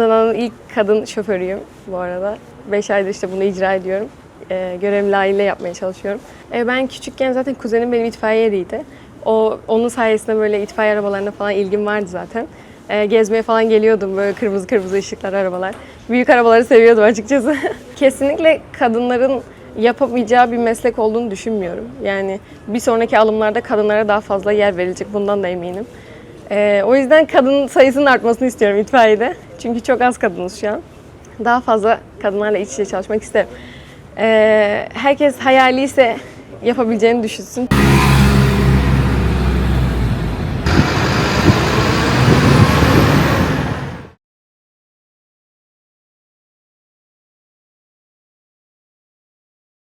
Adana'nın ilk kadın şoförüyüm bu arada. 5 aydır işte bunu icra ediyorum. Ee, görevimi layığıyla yapmaya çalışıyorum. Ee, ben küçükken zaten kuzenim benim itfaiyeliydi. O onun sayesinde böyle itfaiye arabalarına falan ilgim vardı zaten. Ee, gezmeye falan geliyordum böyle kırmızı kırmızı ışıklar arabalar. Büyük arabaları seviyordum açıkçası. Kesinlikle kadınların yapamayacağı bir meslek olduğunu düşünmüyorum. Yani bir sonraki alımlarda kadınlara daha fazla yer verilecek bundan da eminim. Ee, o yüzden kadın sayısının artmasını istiyorum itfaiyede. Çünkü çok az kadınız şu an. Daha fazla kadınlarla iç içe çalışmak isterim. Ee, herkes hayali ise yapabileceğini düşünsün.